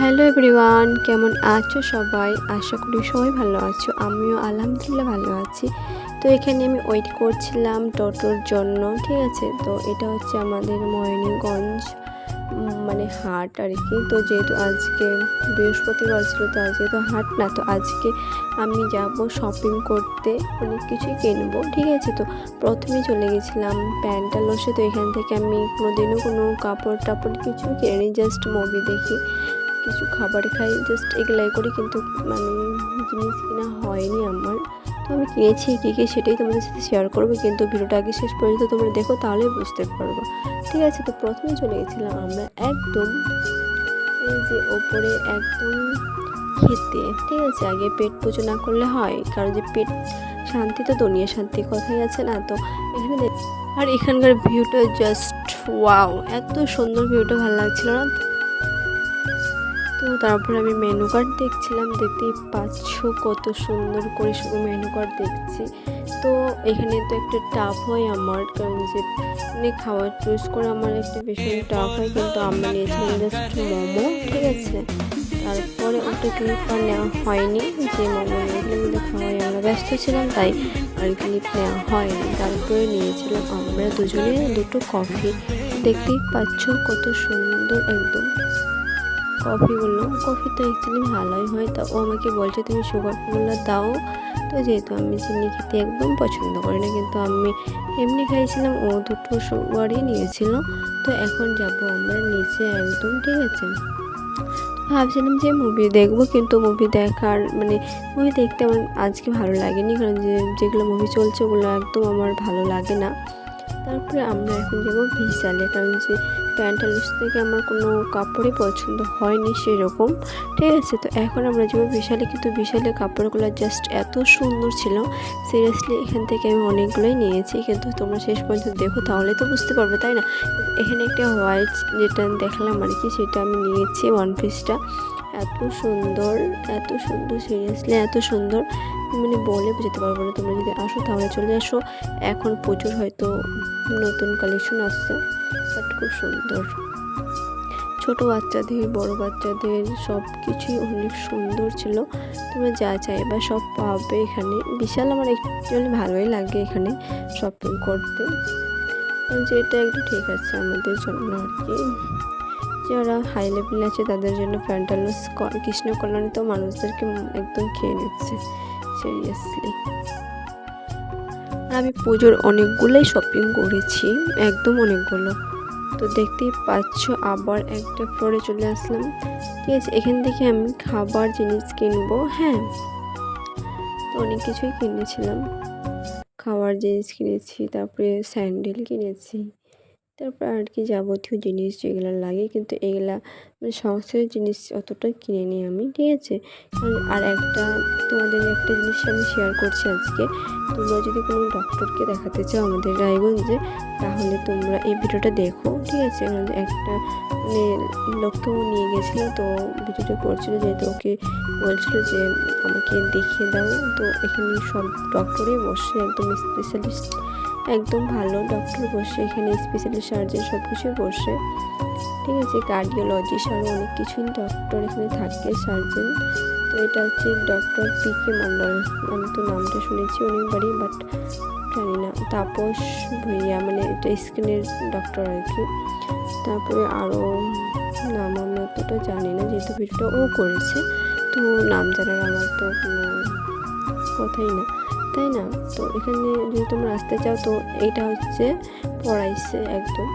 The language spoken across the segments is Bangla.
হ্যালো এভরিওয়ান, কেমন আছো সবাই? আশা করি সবাই ভালো আছো। আমিও আলহামদুলিল্লাহ ভালো আছি। তো এখানে আমি ওয়েট করছিলাম টোটোর জন্য, ঠিক আছে? তো এটা হচ্ছে আমাদের ময়নিগঞ্জ মানে হাট আর কি তো যেহেতু আজকে বৃহস্পতিবার ছিল, তো আজকে তো হাট না, তো আজকে আমি যাব শপিং করতে, অনেক কিছুই কিনবো, ঠিক আছে? তো প্রথমে চলে গেছিলাম প্যান্টালোসে। তো এখান থেকে আমি কোনোদিনও কোনো কাপড় টাপড় কিছু কিনি জাস্ট মুভি দেখি। কিছু খাবার খাই জাস্ট এগুলাই করি কিন্তু মানে জিনিস কেনা হয়নি আমার। তো আমি কিনেছি, কী কী সেটাই তোমাদের সাথে শেয়ার করব কিন্তু ভিডিওটা আগে শেষ পর্যন্ত তোমরা দেখো, তাহলে বুঝতে পারব। ঠিক আছে, তো প্রথমে চলে গেছিলাম আমরা একদম এই যে ওপরে একদম খেতে। ঠিক আছে, আগে পেট পুজো না করলে হয়, কারণ যে পেট শান্তি তো দুনিয়া শান্তি কথাই আছে না, তো এখানে আর এখানকার ভিউটা জাস্ট ওয়াও এত সুন্দর ভিউটা ভালো লাগছিল না? তো তারপর আমি মেনু কার্ড দেখছিলাম, দেখতেই পাচ্ছ কত সুন্দর করে শুধু মেনু কার্ড দেখছি। তো এখানে তো একটা টাফ হয় আমার, কারণ যে মানে খাবার চুজ করে আমার একটা ভীষণ টাফ হয়, কিন্তু আমরা নিয়েছিলাম জাস্ট মোমো, ঠিক আছে? তারপরে ওটা ক্লিপ আর নেওয়া হয়নি, যে মোমো নিয়েছিলাম খাওয়াই আমরা ব্যস্ত ছিলাম, তাই আর ক্লিপ নেওয়া হয়নি। তারপরে নিয়েছিলাম আমরা দুজনে দুটো কফি দেখতেই পাচ্ছ কত সুন্দর একদম। কফিগুলো কফি তো অ্যাকচুয়ালি ভালোই হয়। তা ও আমাকে বলছে, তুমি সুগার সুগারগুলো দাও। তো যেহেতু আমি চিনি খেতে একদম পছন্দ করি না, কিন্তু আমি এমনি খাইছিলাম, ও দুটো সুগারই নিয়েছিল। তো এখন যাব আমরা নিচে একদম, ঠিক আছে? ভাবছিলাম যে মুভি দেখব, কিন্তু মুভি দেখার মানে মুভি দেখতে আমার আজকে ভালো লাগেনি, কারণ যে, যেগুলো মুভি চলছে ওগুলো একদম আমার ভালো লাগে না। তারপরে আমরা এখন যাব বিশালে কারণ যে প্যান্টালুস থেকে আমার কোনো কাপড়ই পছন্দ হয়নি সেরকম। ঠিক আছে, তো এখন আমরা যাব বিশালে কিন্তু বিশালে কাপড়গুলো জাস্ট এত সুন্দর ছিল। সিরিয়াসলি এখান থেকে আমি অনেকগুলোই নিয়েছি, কিন্তু তোমরা শেষ পর্যন্ত দেখো, তাহলে তো বুঝতে পারবে, তাই না? এখানে একটা হোয়াইট যেটা দেখলাম আর কি, সেটা আমি নিয়েছি ওয়ান পিসটা এত সুন্দর এত সুন্দর সিরিয়াসলি এত সুন্দর। মানে বলে বুঝতে পারব না, তোমরা যদি আসো তাহলে চলে আসো। এখন প্রচুর হয়তো নতুন কালেকশন আসছে। বাট খুব সুন্দর। ছোট বাচ্চাদের, বড় বাচ্চাদের সব কিছুই অনেক সুন্দর ছিল। তোমরা যা চাই চাইবা সব পাবে এখানে। বিশাল আমার অ্যাকচুয়ালি ভালোই লাগে এখানে শপিং করতে। কারণ যে এটা একটু ঠিক আছে আমাদের জন্য আর কি। যারা হাই লেভেল আছে তাদের জন্য প্যান্টালুস কৃষ্ণ কল্যাণী তো মানুষদেরকে একদম খেয়ে নিচ্ছে সিরিয়াসলি আমি পুজোর অনেকগুলোই শপিং করেছি, একদম অনেকগুলো। তো দেখতেই পাচ্ছ আবার একটা ফ্লোরে চলে আসলাম। ঠিক আছে, এখান থেকে আমি খাবার জিনিস কিনবো হ্যাঁ? তো অনেক কিছুই কিনেছিলাম। খাবার জিনিস কিনেছি, তারপরে স্যান্ডেল কিনেছি। তারপর আর কি যাবতীয় জিনিস যেগুলো লাগে, কিন্তু এগুলা মানে সংসারের জিনিস অতটা কিনে নিই আমি, ঠিক আছে? আর- একটা তোমাদের একটা জিনিস আমি শেয়ার করছি আজকে। তোমরা যদি কোনো ডক্টরকে দেখাতে চাও আমাদের রায়গঞ্জে, তাহলে তোমরা এই ভিডিওটা দেখো, ঠিক আছে? একটা মানে লোককেও নিয়ে গেছিল, তো ভিডিওটা করছিল যেহেতু ওকে বলছিল যে আমাকে দেখিয়ে দাও, তো এখানে সব ডক্টরই বসে একদম স্পেশালিস্ট একদম ভালো ডক্টর বসে, এখানে স্পেশালিস্ট সার্জন সব কিছুই বসে। ঠিক আছে কার্ডিওলজিস্ট আরও অনেক কিছুই ডক্টর এখানে থাকে সার্জন তো এটা হচ্ছে ডক্টর পি কে মন্ডল আমি তো নামটা শুনেছি অনেকবারই বাট জানি না। তাপস ভুইয়া মানে এটা স্কিনের ডক্টর আর কি। তারপরে আরও নাম আমি অতটা জানি না, যেহেতু ভিডিওটা ও করেছে। তো নাম জানার আমার তো কোনো কথাই না। তাই না? তো এখানে যদি তোমরা আসতে চাও, তো এইটা হচ্ছে পড়াইছে একদম।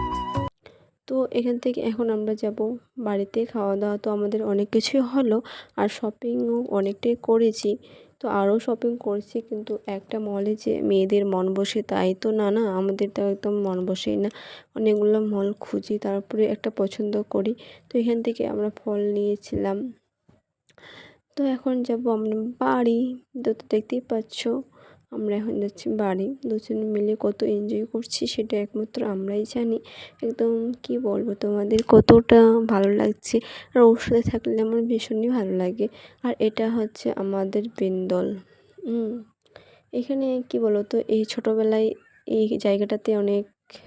তো এখান থেকে এখন আমরা যাব বাড়িতে খাওয়া দাওয়া তো আমাদের অনেক কিছুই হলো, আর শপিংও অনেকটাই করেছি। তো আরও শপিং করছি, কিন্তু একটা মলে যে মেয়েদের মন বসে, তাই তো না না? আমাদের তো একদম মন বসেই না। অনেকগুলো মল খুঁজি, তারপরে একটা পছন্দ করি। তো এখান থেকে আমরা ফল নিয়েছিলাম। তো এখন যাব আমরা বাড়ি। তো দেখতেই পাচ্ছ আমরা এখন যাচ্ছি বাড়ি। দুজনে মিলে কত এনজয় করছি সেটা একমাত্র আমরাই জানি। একদম কি বলব তোমাদের, কতটা ভালো লাগছে। আর ওর সাথে থাকলে আমার ভীষণই ভালো লাগে। আর এটা হচ্ছে আমাদের বেন্দল। এখানে কি বলো তো এই ছোটোবেলায় এই জায়গাটাতে অনেক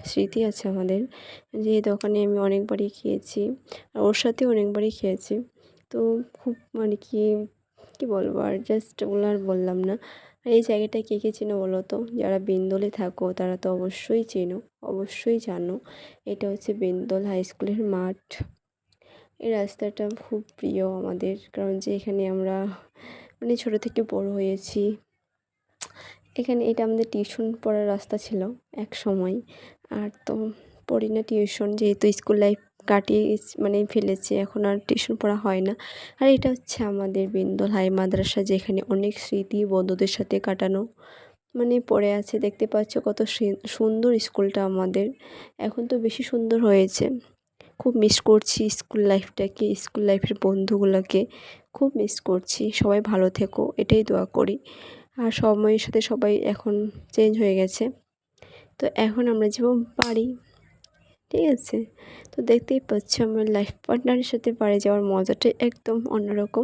স্মৃতি আছে আমাদের। যে দোকানে আমি অনেকবারই খেয়েছি, আর ওর সাথেও অনেকবারই খেয়েছি। তো খুব মানে কি, কী বলব আর জাস্ট ওগুলো আর বললাম না। এই জায়গাটায় কে কে চেনো বলো তো? যারা বিন্দলে থাকো, তারা তো অবশ্যই চেনো, অবশ্যই জানো। এটা হচ্ছে বিন্দল হাই স্কুলের মাঠ। এই রাস্তাটা খুব প্রিয় আমাদের, কারণ যে এখানে আমরা মানে ছোটো থেকে বড় হয়েছি। এখানে এটা আমাদের টিউশন পড়ার রাস্তা ছিল এক সময়। আর তো পড়ি না টিউশন, যেহেতু স্কুল লাইফ কাটিয়ে মানে ফেলেছে, এখন আর টিউশন পড়া হয় না। আর এটা হচ্ছে আমাদের বিন্দল হাই মাদ্রাসা, যেখানে অনেক স্মৃতি বন্ধুদের সাথে কাটানো। মানে পড়ে আছে, দেখতে পাচ্ছ কত সুন্দর স্কুলটা আমাদের। এখন তো বেশি সুন্দর হয়েছে। খুব মিস করছি স্কুল লাইফটাকে, স্কুল লাইফের বন্ধুগুলোকে। খুব মিস করছি। সবাই ভালো থেকো, এটাই দোয়া করি। আর সময়ের সাথে সবাই এখন চেঞ্জ হয়ে গেছে। তো এখন আমরা যাব বাড়ি। ঠিক আছে। তো দেখতেই পাচ্ছি আমার লাইফ পার্টনারের সাথে বাড়ি যাওয়ার মজাটাই একদম অন্যরকম।